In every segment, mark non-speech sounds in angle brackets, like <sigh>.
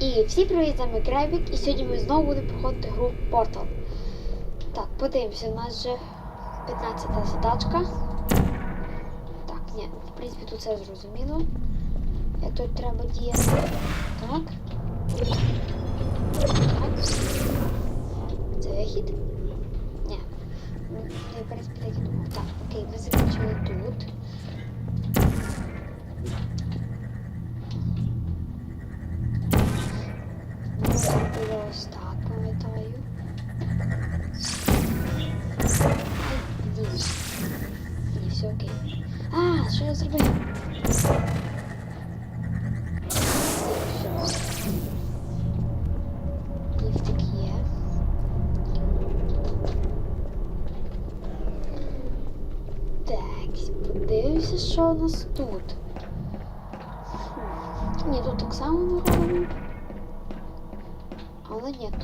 І всі привіт, з вами Кребік, і сьогодні ми знову будемо проходити гру Portal. Так, подивимося, у нас вже 15-та задачка. Так, ні, в принципі тут все зрозуміло. Як тут треба діяти. Так. Так. Це вихід? Ні. Ну, Я, в принципі, так і думав. Так, окей, ми закінчили тут. Ось так, пам'ятаю. Ні, все окей. А, що я зробив?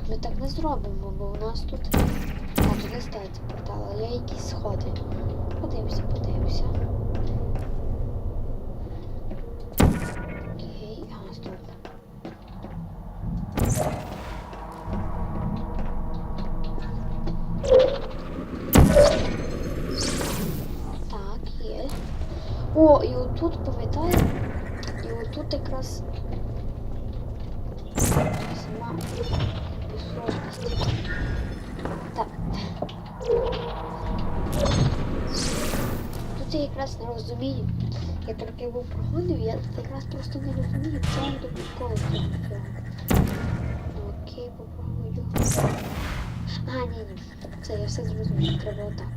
Ми так не зробимо, бо у нас тут. А, тут не стається портал, а є якісь сходи. Подивимося, подивимося. Окей, ага, стоп. Так, є. О, і отут, пам'ятаю, і отут якраз сама сложності. Так. Тут я якраз не розумію. Я трохи його проходив, я якраз просто не розумію, чому до приколу цього. Ну, Окей, попробую. А, ні, ні. Це я все зрозумів. Треба отак.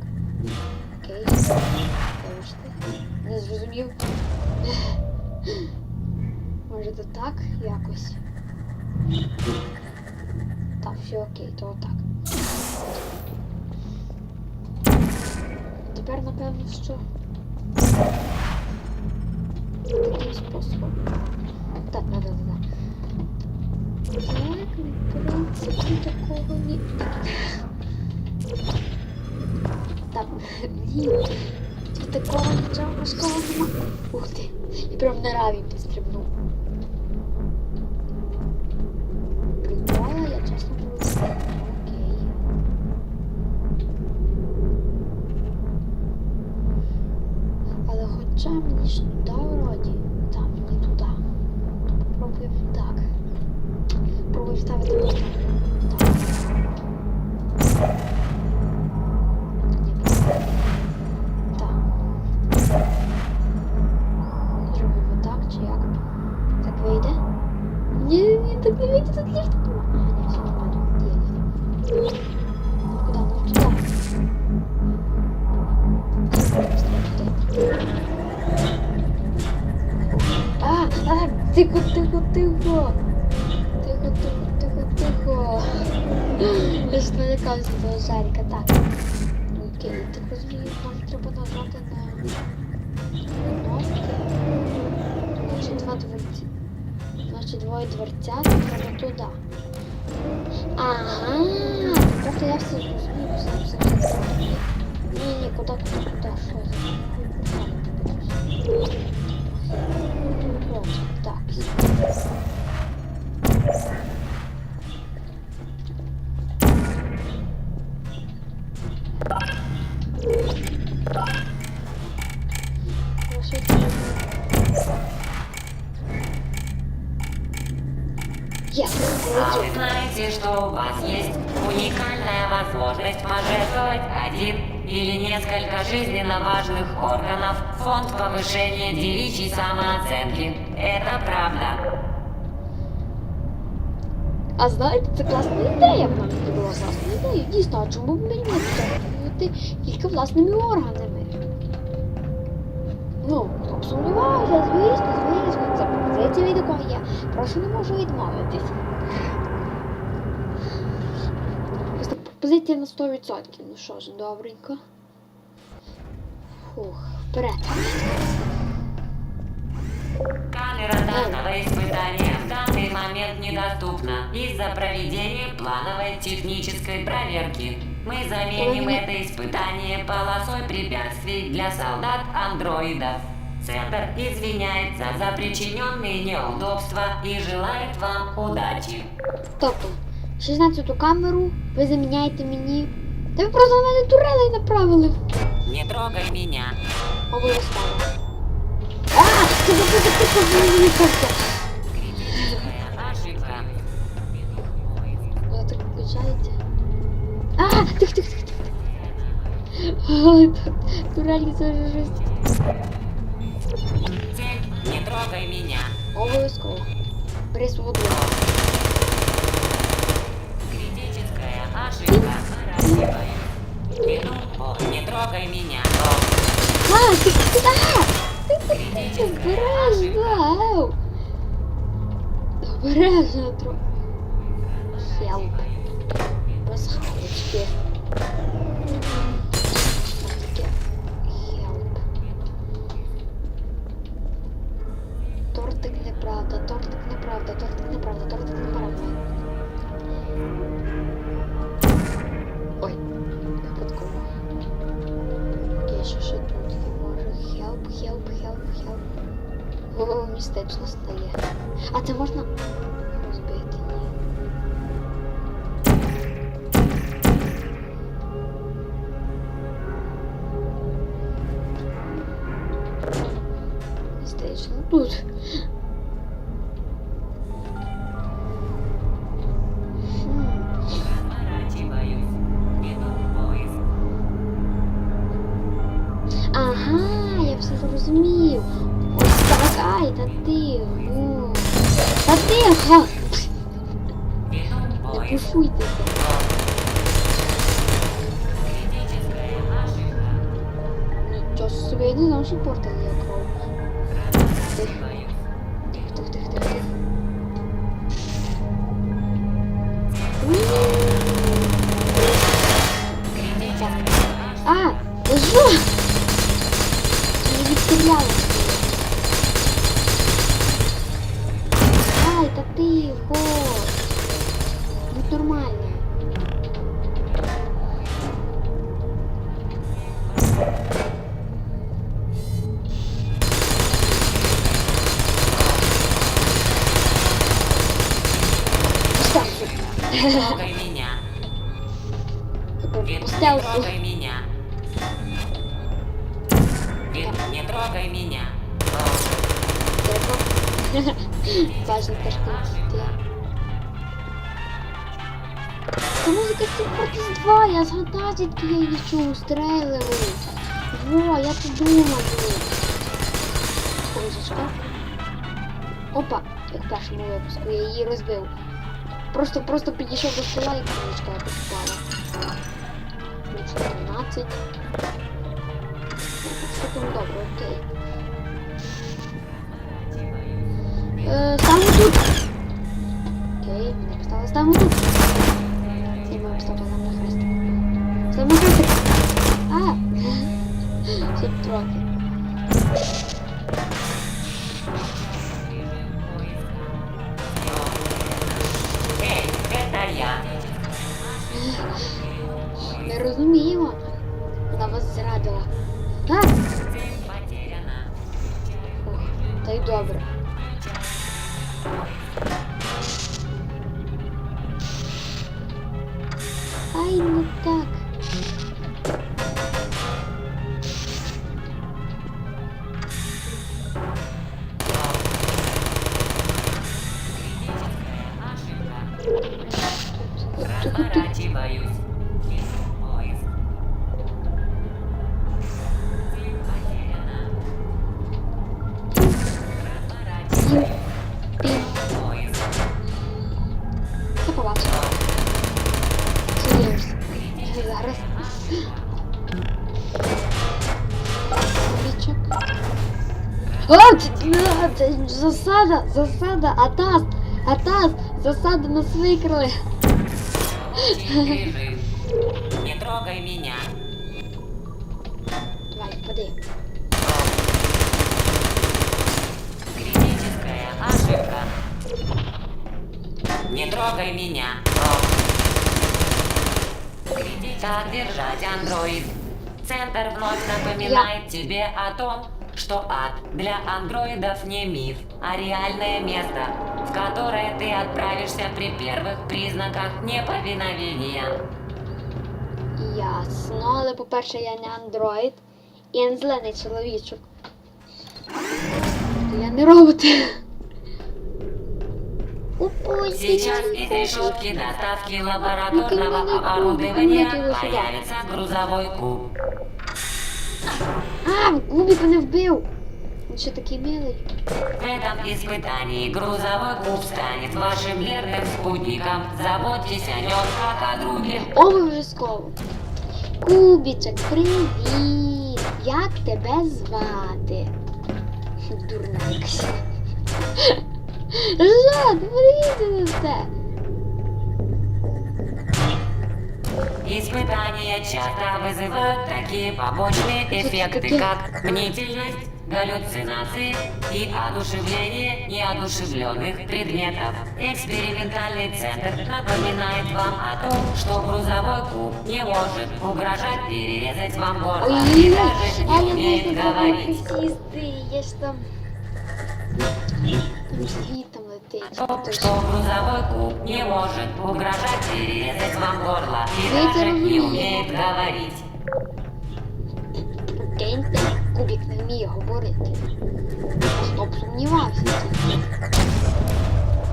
Окей. Вибачте. Не зрозумів. Може то так якось. Так, все окей, то отак. Тепер напевно, що Так, да, да. Так, в принципі. Так, ні. Такого нічого важкого нема. Ух ти. І прям на раві підстрибнув. Значить, двоє дверця, треба туди. Ага, тобто я все зрозумів, все, все, все, все. Ні, ні, куди, куди, куди, що за? Вот, так. есть уникальная возможность пожертвовать один или несколько жизненно важных органов в фонд повышения девичьей самооценки. Это правда. А знаєте, це класна ідея, пам'ятаю, це була класна ідея. Дійсно, а чому б мені не пожертвувати тільки власними органами? Ну, хто б сумнівався, звісно, звісно, це пропозиція від якого є. Просто не можу відмовитись. Просто пропозиція на 100%. Ну що ж, добренько. Фух, вперед. Камера данного испытания в данный момент недоступна из-за проведения плановой технической проверки. Мы заменим Ой. это испытание полосой препятствий для солдат-андроидов. Центр извиняется за причиненные неудобства и желает вам удачи. Тобто, 16-ту камеру ви заміняєте мені. Та ви просто на мене турелей направили. Не трогай меня. Обов'язково. А, це мені карта. Критическая так включається. А, тих, тих, тих, тих. Тут це вже жесть. Цель не трогай меня. Обов'язково. Бери Веду бой. Не трогай меня. А, ты куда? Ти ти Критическая обережно. Обережно трохи. 不。Разворачиваюсь. Тих, Не трогай меня. Вин, не трогай меня. Вин, не трогай меня. Важно конфлікти. Це музика з 2, я згадав, звідки я її чув, стрелили. Во, я тут думаю. Козочка. Опа, як в першому випуску, я її розбив. Просто, просто підійшов до стола і книжка. Ну, 14. Що там добре, окей. Е, ставимо тут. Окей, мені поставили. Ставимо тут. Ох, та Новичок. О, це- це засада, засада, атас, атас, засада нас викрали. Очень режим. Не трогай меня. Как держать андроид? Центр вновь напоминает тебе о том, что ад для андроидов не миф, а реальное место, в которое ты отправишься при первых признаках неповиновения. Ясно, але по-перше, я не андроїд. І я не зелений чоловічок. Я не робот. Упусти. Сейчас из решетки доставки лабораторного оборудования появится грузовой куб. А, Губік мене вбив. Він що такий милий? В этом испытании грузовой куб станет вашим верным спутником. Заботьтесь о нем как о друге. Обов'язково. Кубічок, привіт! Як тебе звати? Дурна якась. Жад, подивіться на це. Испытания часто вызывают такие побочные эффекты, как мнительность, галлюцинации и одушевление неодушевленных предметов. Экспериментальный центр напоминает вам о том, что грузовой куб не может угрожать перерезать вам горло и даже не умеет говорить. я ж там. Там світом летить. Грузовой не может угрожать перерезать вам горло и даже не умеет говорить. Прикиньте, кубік не вміє говорити. Стоп, сумнівався.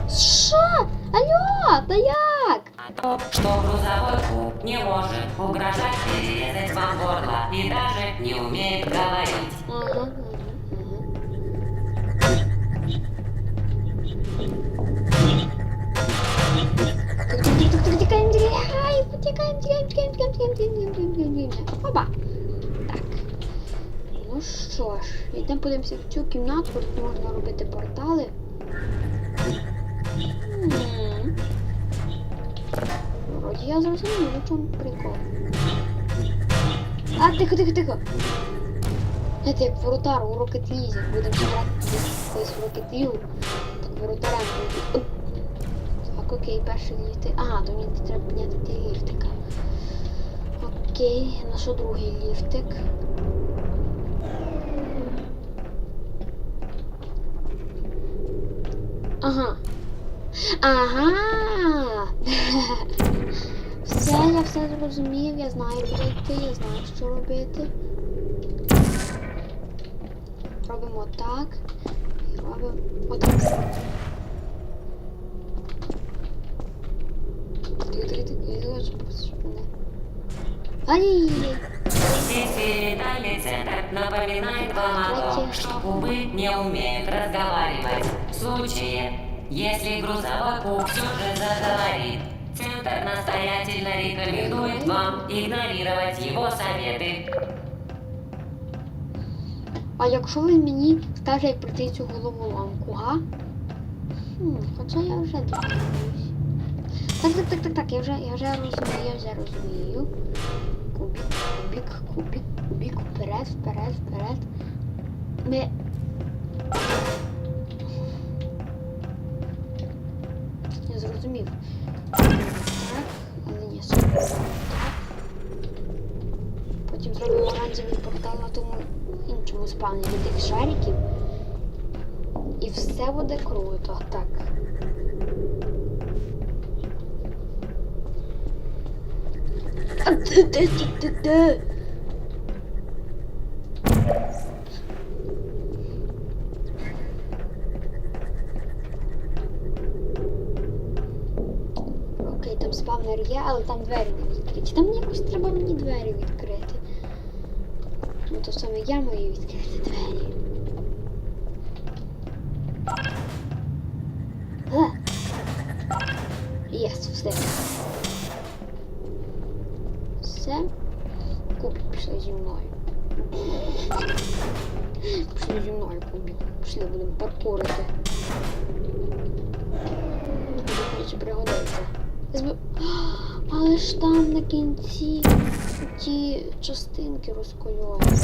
Що? Алло, та як? о том, что грузовой куб не может угрожать перерезать вам горло и даже не умеет говорить. Ага, ай, потікаємо, тікаємо, тікаємо, тікаємо, тікаємо, тікаємо, тікаємо, тікаємо, тікаємо. Опа. Так. Ну що ж, йдемо подивимося в цю кімнату, тут можна робити портали. Вроді я зрозумів, у чому прикол. А, тихо, тихо, тихо. Знаєте, як воротар у Rocket League. Будемо грати десь в Rocket League. Так воротарем окей, перший ліфтик. А, то мені треба підняти ліфтика. Окей, на що другий ліфтик? Ага. Ага. <laughs> Все, я все зрозумів, я знаю, куди йти, я знаю, що робити. Робимо так. Робимо отак. Тихо, тихо, тихо, я хочу, щоб мене. Ай! Экспериментальный центр напоминает вам о том, что кубы не умеют разговаривать. В случае, если грузовой куб все же заговорит, центр настоятельно рекомендует вам игнорировать его советы. А якщо він мені скаже, як пройти цю головоломку, га? Хм, хоча я вже догадуюсь. Так, так, так, так, так, я вже, я вже розумію, я вже розумію. Кубік, кубік, кубік, вперед, вперед, вперед. Ми. Я зрозумів. Так, але ні. Так. Потім зробимо оранжевий портал на тому іншому спавні від тих шариків. І все буде круто. Так. Де, де, де, де, де? Окей, є, але там двері не відкриті. Там якось треба мені двері відкрити. Ну то саме я маю відкрити двері. Єс, все. Все. Кубик пішли зі мною. Пішли зі мною, Кубик. Пішли, будемо паркурити. Пригодиться. <gasps> Але ж там на кінці ті частинки розкольовані.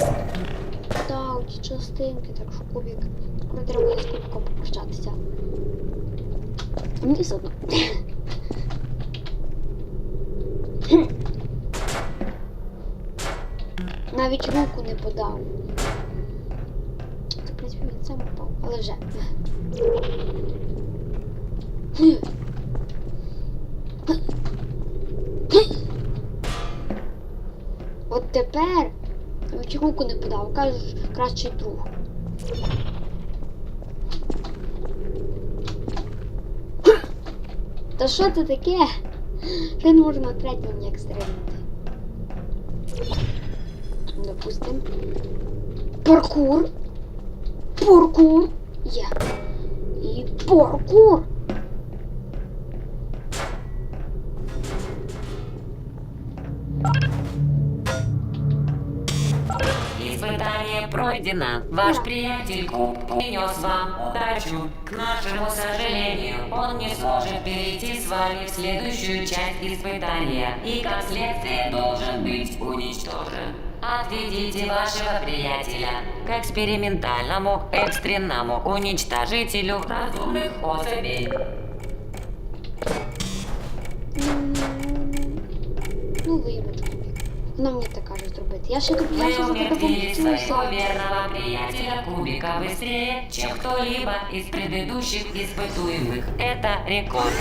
Так, ті частинки, так що кубик. Скоро треба буде з кубиком попрощатися. А Мені все одно. <coughs> Навіть руку не подав. В принципі, він сам попав. але вже. От тепер руку не подав, кажеш, кращий друг. Та що це таке? Що не можу на третьому ніяк стрельнути? Допустим. Паркур. Паркур. Є. І паркур. Испытание пройдено. Ваш приятель Куб принес вам удачу. К нашему сожалению, он не сможет перейти с вами в следующую часть испытания и, как следствие, должен быть уничтожен. Отведите вашего приятеля к экспериментальному экстренному уничтожителю разумных особей. Ну, вибачте. Вона мені так каже зробити. Я ще тут я ще Вы за тебе умертвили своего помчуся. верного приятеля Кубика быстрее, чем кто-либо из предыдущих испытуемых. Это рекорд.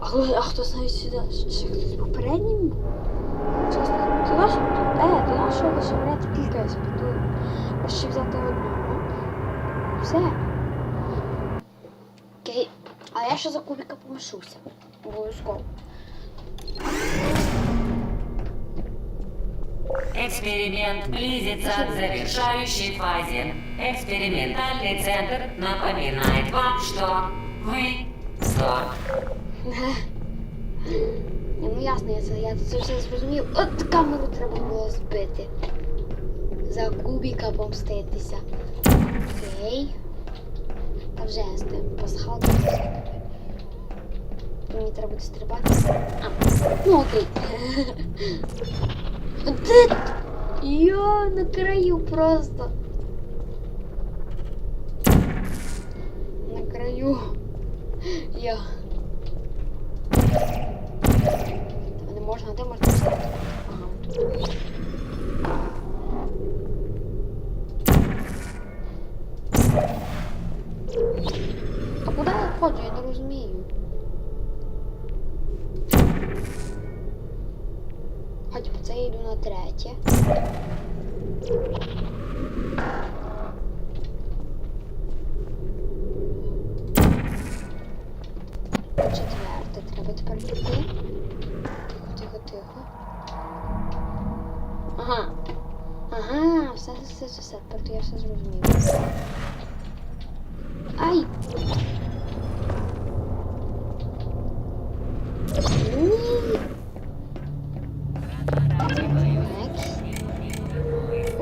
Але а хто знає сюди? Ще хтось попереднім? Чесно, ти наш? Е, ти наш лише брати кілька іспитую. А ще взяти одну. Все. Окей. А я ще за кубіка помишуся. Обов'язково. Эксперимент близится к завершающей фазе. Экспериментальный центр напоминает вам, что вы Зор. Ні, ну ясно, я це, я це все зрозумів. От камеру треба було збити. За кубіка помститися. Окей. Та вже з тим пасхалком. Мені треба буде стрибати. А, ну окей. <laughs> Я на краю просто. На краю. Я. Не можна, де можна встати? Ага. тут. А куди я ходжу? Я не розумію. Хоч по це я йду на третє. Четверте треба тепер піти. Тихо, тихо, тихо. Ага. Ага, все, все, все, все, тепер то я все зрозумів. Ай! Ні. Некс.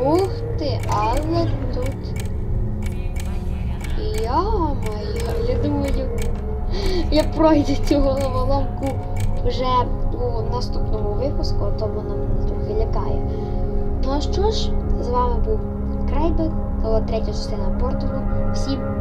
Ух ти, але тут. Я-моє, я думаю, я пройду цю головоломку вже у наступному випуску, тому вона мене трохи лякає. Ну а що ж, з вами був Крайбек, третя частина порталу. Всім!